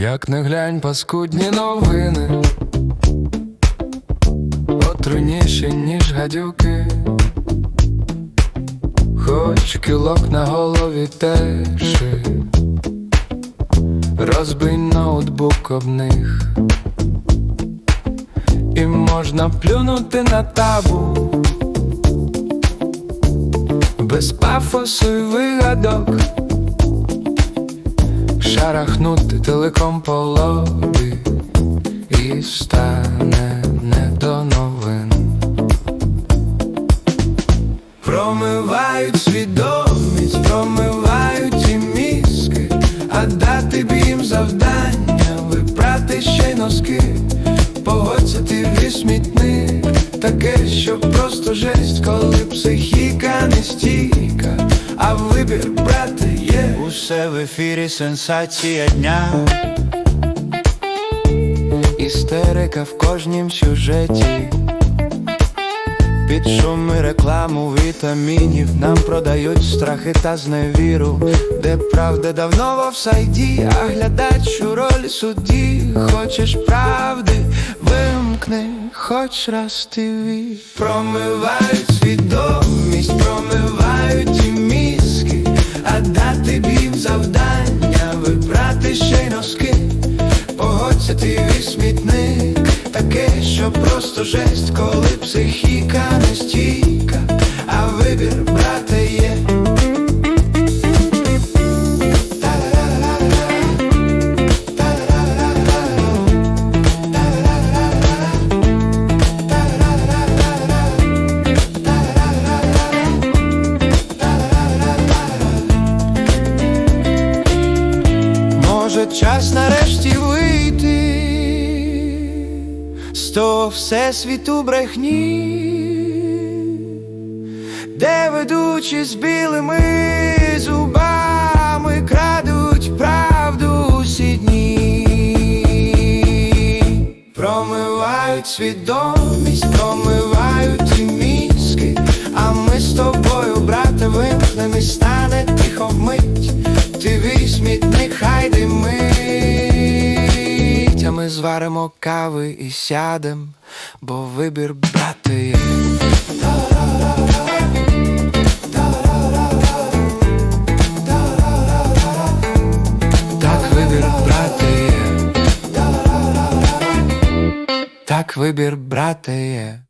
Як не глянь паскудні новини, отруйніші, ніж гадюки, хоч кілок на голові теши, розбий ноутбук об них, і можна плюнути на табу, без пафосу й вигадок шарахнути телеком по і стане не до новин. Промивають свідомість, промивають і мізки, а дати б їм завдання, випрати ще й носки, погодься ти в смітник, таке, що просто жесть, коли психіка не стійка, Усе в ефірі сенсація дня. Істерика в кожнім сюжеті. Під шуми рекламу вітамінів нам продають страхи та зневіру, де правда давно в офсайді, а глядач у ролі судді. Хочеш правди, вимкни, хоч раз тиві. Промивають свідомість, промивають і ти смітник, таке, що просто жесть, коли психіка не стійка, Може, час нарешті вийти? З того всесвіту брехні, де ведучі з білими зубами крадуть правду усі дні, Промивають свідомість, промивають і мізки, а ми з тобою, брате, вимкнем і зваримо кави і сядем, бо вибір брати є. Так вибір брати є. Так вибір брати є.